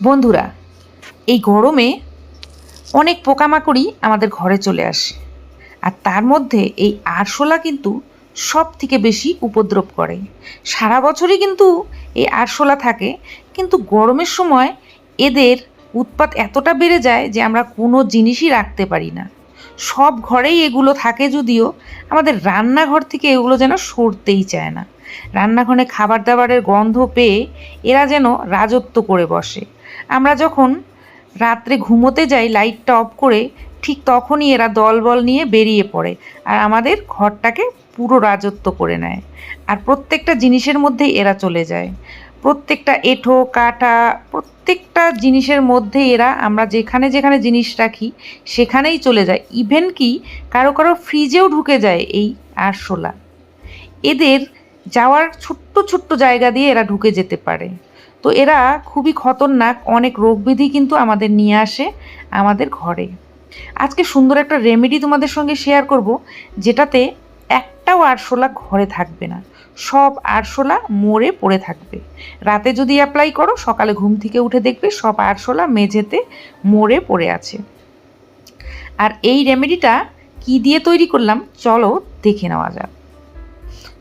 বন্ধুরা, এই গরমে অনেক পোকামাকড়ি আমাদের ঘরে চলে আসে। আর তার মধ্যে এই আরশোলা কিন্তু সব থেকে বেশি উপদ্রব করে। সারা বছরই কিন্তু এই আরশোলা থাকে, কিন্তু গরমের সময় এদের উৎপাত এতটা বেড়ে যায় যে আমরা কোনো জিনিসই রাখতে পারি না। সব ঘরেই এগুলো থাকে যদিও আমাদের রান্নাঘর থেকে এগুলো যেন সরতেই চায় না। রান্নাঘরে খাবার দাবারের গন্ধ পেয়ে এরা যেন রাজত্ব করে বসে। আমরা যখন রাত্রে ঘুমোতে যাই লাইটটা অফ করে, ঠিক তখনই এরা দলবল নিয়ে বেরিয়ে পড়ে আর আমাদের ঘরটাকে পুরো রাজত্ব করে নেয়। আর প্রত্যেকটা জিনিসের মধ্যেই এরা চলে যায়। প্রত্যেকটা এঁঠো, কাটা, প্রত্যেকটা জিনিসের মধ্যে এরা আমরা যেখানে যেখানে জিনিস রাখি, সেখানেই চলে যায়। ইভেন কি কারও কারও ফ্রিজেও ঢুকে যায় এই আরশোলা এদের যাওয়ার ছোট্ট ছোট্ট জায়গা দিয়ে এরা ঢুকে যেতে পারে। তো এরা খুবই খতরনাক, অনেক রোগবিধি কিন্তু আমাদের নিয়ে আসে আমাদের ঘরে। আজকে সুন্দর একটা রেমেডি তোমাদের সঙ্গে শেয়ার করব, যেটাতে একটাও আরশোলা ঘরে থাকবে না। সব আরশোলা মরে পড়ে থাকবে। রাতে যদি অ্যাপ্লাই করো, সকালে ঘুম থেকে উঠে দেখবে সব আরশোলা মেঝেতে মরে পড়ে আছে। আর এই রেমেডিটা কি দিয়ে তৈরি করলাম, চলো দেখে নেওয়া যাক।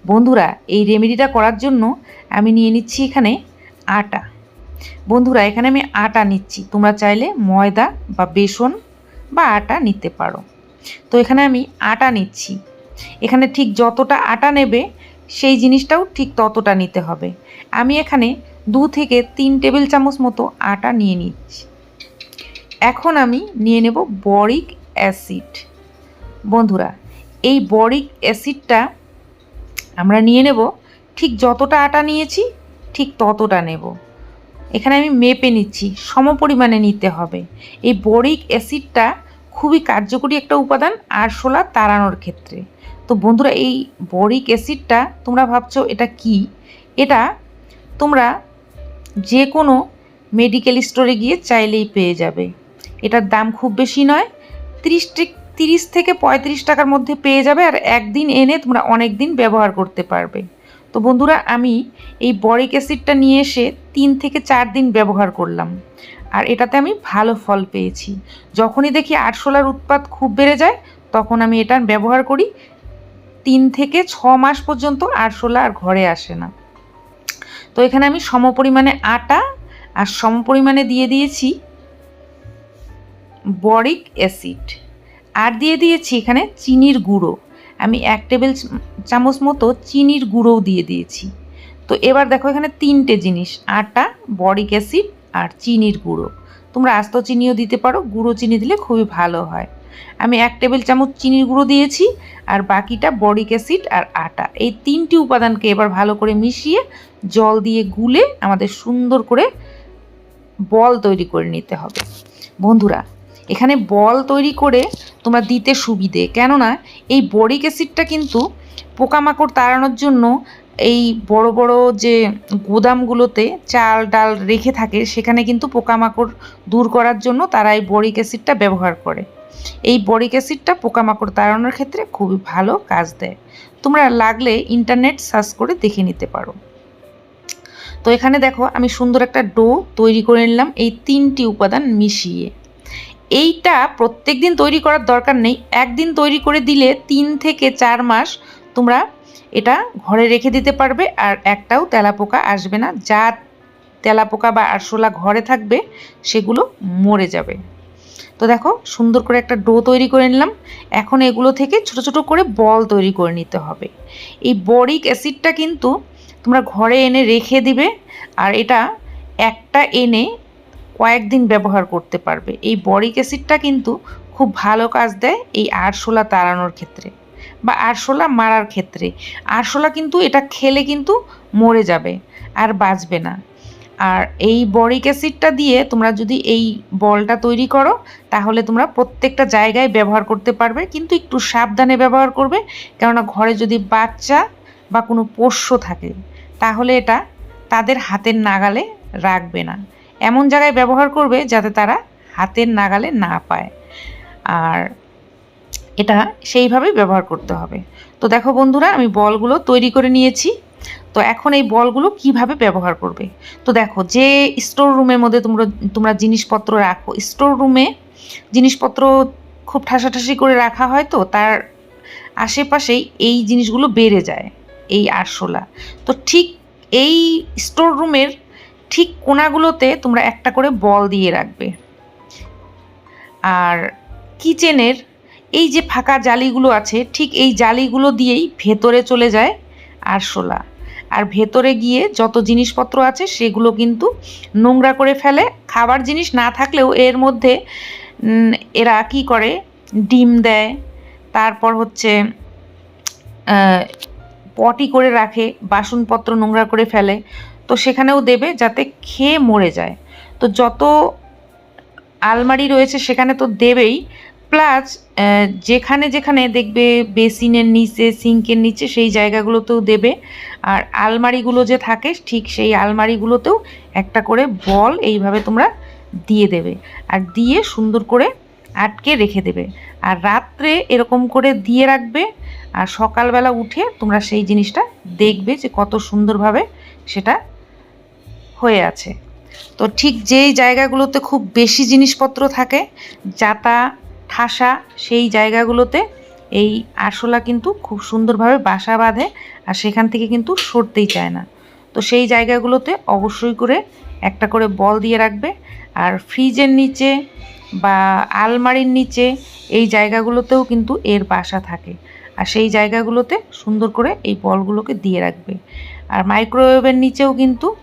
বন্ধুরা, এই রেমেডিটা করার জন্য আমি নিয়ে নিচ্ছি এখানে আটা। বন্ধুরা, এখানে আমি আটা নিচ্ছি। তোমরা চাইলে ময়দা বা বেসন বা আটা নিতে পারো। তো এখানে আমি আটা নিচ্ছি। এখানে ঠিক যতটা আটা নেবে, সেই জিনিসটাও ঠিক ততটা নিতে হবে। আমি এখানে দু থেকে তিন টেবিল চামচ মতো আটা নিয়ে নিচ্ছি। এখন আমি নিয়ে নেব বরিক অ্যাসিড। বন্ধুরা, এই বরিক অ্যাসিডটা আমরা নিয়ে নেব। ঠিক যতটা আটা নিয়েছি ঠিক ততটা নেব। এখানে আমি মেপে নিচ্ছি সম পরিমাণে নিতে হবে। এই বরিক অ্যাসিডটা খুবই কার্যকরী একটা উপাদান আরশোলা তাড়ানোর ক্ষেত্রে। তো বন্ধুরা, এই বরিক অ্যাসিডটা তোমরা ভাবছ এটা কি? এটা তোমরা যে কোনো মেডিকেল স্টোরে গিয়ে চাইলেই পেয়ে যাবে। এটার দাম খুব বেশি নয়, তিরিশ তিরিশ থেকে পঁয়ত্রিশ টাকার মধ্যে পেয়ে যাবে আর একদিন এনে তোমরা অনেক দিন ব্যবহার করতে পারবে। তো বন্ধুরা, আমি এই বরিক অ্যাসিডটা নিয়ে এসে তিন থেকে চার দিন ব্যবহার করলাম। আর এটাতে আমি ভালো ফল পেয়েছি। যখনই দেখি আরশোলার উৎপাত খুব বেড়ে যায়, তখন আমি এটা ব্যবহার করি। তিন থেকে ছ মাস পর্যন্ত আরশোলা আর ঘরে আসে না। তো এখানে আমি সম পরিমাণে আটা আর সম পরিমাণে দিয়ে দিয়েছি বরিক অ্যাসিড। আর দিয়ে দিয়েছি এখানে চিনির গুঁড়ো। আমি এক টেবিল চামচ মতো চিনির গুঁড়োও দিয়ে দিয়েছি। তো এবার দেখো এখানে তিনটে জিনিস, আটা, বরিক অ্যাসিড আর চিনির গুঁড়ো। তোমরা আস্ত চিনিও দিতে পারো, গুঁড়ো চিনি দিলে খুবই ভালো হয়। আমি এক টেবিল চামচ চিনির গুঁড়ো দিয়েছি আর বাকিটা বরিক অ্যাসিড আর আটা। এই তিনটি উপাদানকে এবার ভালো করে মিশিয়ে জল দিয়ে গুলে আমাদের সুন্দর করে বল তৈরি করে নিতে হবে। বন্ধুরা, এখানে বল তৈরি করে তোমরা দিতে সুবিধে। কেননা এই বরিক অ্যাসিডটা কিন্তু পোকামাকড় তাড়ানোর জন্য এই বড় বড় যে গুদামগুলোতে চাল, ডাল রেখে থাকে, সেখানে কিন্তু পোকামাকড় দূর করার জন্য তারা এই বরিক অ্যাসিডটা ব্যবহার করে। এই বরিক অ্যাসিডটা পোকামাকড় তাড়ানোর ক্ষেত্রে খুবই ভালো কাজ দেয়। তোমরা লাগলে ইন্টারনেট সার্চ করে দেখে নিতে পারো। তো এখানে দেখো, আমি সুন্দর একটা ডো তৈরি করে নিলাম। এই তিনটি উপাদান মিশিয়ে। এইটা প্রত্যেক দিন তৈরি করার দরকার নেই। একদিন তৈরি করে দিলে তিন থেকে চার মাস তোমরা এটা ঘরে রেখে দিতে পারবে আর একটাও তেলাপোকা আসবে না। যা তেলাপোকা বা আরশোলা ঘরে থাকবে সেগুলো মরে যাবে। তো দেখো সুন্দর করে একটা ডো তৈরি করে নিলাম। এখন এগুলো থেকে ছোট ছোট করে বল তৈরি করে নিতে হবে। এই বরিক অ্যাসিডটা কিন্তু তোমরা ঘরে এনে রেখে দিবে আর এটা একটা এনে কয়েকদিন ব্যবহার করতে পারবে। এই বরিক অ্যাসিডটা কিন্তু খুব ভালো কাজ দেয় এই আরশোলা তাড়ানোর ক্ষেত্রে বা আরশোলা মারার ক্ষেত্রে। আরশোলা কিন্তু এটা খেলে কিন্তু মরে যাবে আর বাঁচবে না। আর এই বরিক অ্যাসিডটা দিয়ে তোমরা যদি এই বলটা তৈরি করো, তাহলে তোমরা প্রত্যেকটা জায়গায় ব্যবহার করতে পারবে, কিন্তু একটু সাবধানে ব্যবহার করবে। কেননা ঘরে যদি বাচ্চা বা কোনো পোষ্য থাকে, তাহলে এটা তাদের হাতের নাগালে রাখবে না। এমন জায়গায় ব্যবহার করবে যাতে তারা হাতের নাগালে না পায়। আর এটা সেইভাবেই ব্যবহার করতে হবে। তো দেখো বন্ধুরা, আমি বলগুলো তৈরি করে নিয়েছি। তো এখন এই বলগুলো কীভাবে ব্যবহার করবে? তো দেখো, যে স্টোর রুমের মধ্যে তোমরা তোমরা জিনিসপত্র রাখো স্টোর রুমে জিনিসপত্র খুব ঠাসাঠাসি করে রাখা হয় তো, তার আশেপাশেই এই জিনিসগুলো বেড়ে যায়, এই আরশোলা। তো ঠিক এই স্টোর রুমের ঠিক কোনাগুলোতে তোমরা একটা করে বল দিয়ে রাখবে। আর কিচেনের এই যে ফাঁকা জালিগুলো আছে, ঠিক এই জালিগুলো দিয়েই ভেতরে চলে যায় আরশোলা আর ভেতরে গিয়ে যত জিনিসপত্র আছে, সেগুলো কিন্তু নোংরা করে ফেলে। খাবার জিনিস না থাকলেও এর মধ্যে এরা কি করে? ডিম দেয়, তারপর হচ্ছে পটি করে রাখে, বাসনপত্র নোংরা করে ফেলে। তো সেখানেও দেবে যাতে খেয়ে মরে যায়। তো যত আলমারি রয়েছে সেখানে তো দেবেই। প্লাস যেখানে যেখানে দেখবে বেসিনের নিচে, সিঙ্কের নিচে সেই জায়গাগুলোতেও দেবে। আর আলমারিগুলো যে থাকে, ঠিক সেই আলমারিগুলোতেও একটা করে বল এইভাবে তোমরা দিয়ে দেবে। আর দিয়ে সুন্দর করে আটকে রেখে দেবে। আর রাত্রে এরকম করে দিয়ে রাখবে আর সকালবেলা উঠে তোমরা সেই জিনিসটা দেখবে যে কত সুন্দরভাবে সেটা হয়ে আছে। তো ঠিক যেই জায়গাগুলোতে খুব বেশি জিনিসপত্র থাকে, যাতা, ঠাসা, সেই জায়গাগুলোতে এই আরশোলা কিন্তু খুব সুন্দরভাবে বাসা বাঁধে আর সেখান থেকে কিন্তু সরতেই চায় না। তো সেই জায়গাগুলোতে অবশ্যই করে একটা করে বল দিয়ে রাখবে আর ফ্রিজের নিচে বা আলমারির নিচে এই জায়গাগুলোতেও কিন্তু এর বাসা থাকে। আর সেই জায়গাগুলোতে সুন্দর করে এই বলগুলোকে দিয়ে রাখবে। আর মাইক্রোওয়েভের নিচেও কিন্তু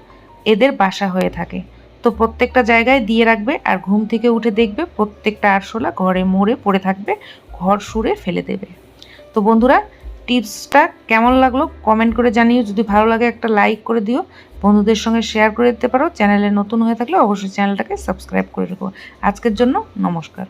এদের বাসা হয়ে থাকে। তো প্রত্যেকটা জায়গায় দিয়ে রাখবে আর ঘুম থেকে উঠে দেখবে প্রত্যেকটা আরশোলা ঘরে মোড়ে পড়ে থাকবে, ঘর সুরে ফেলে দেবে। তো বন্ধুরা, টিপসটা কেমন লাগল কমেন্ট করে জানিও। যদি ভালো লাগে একটা লাইক করে দিও। বন্ধুদের সঙ্গে শেয়ার করে দিতে পারো। চ্যানেলে নতুন হয়ে থাকলে অবশ্যই চ্যানেলটাকে সাবস্ক্রাইব করে রেখো। আজকের জন্য নমস্কার।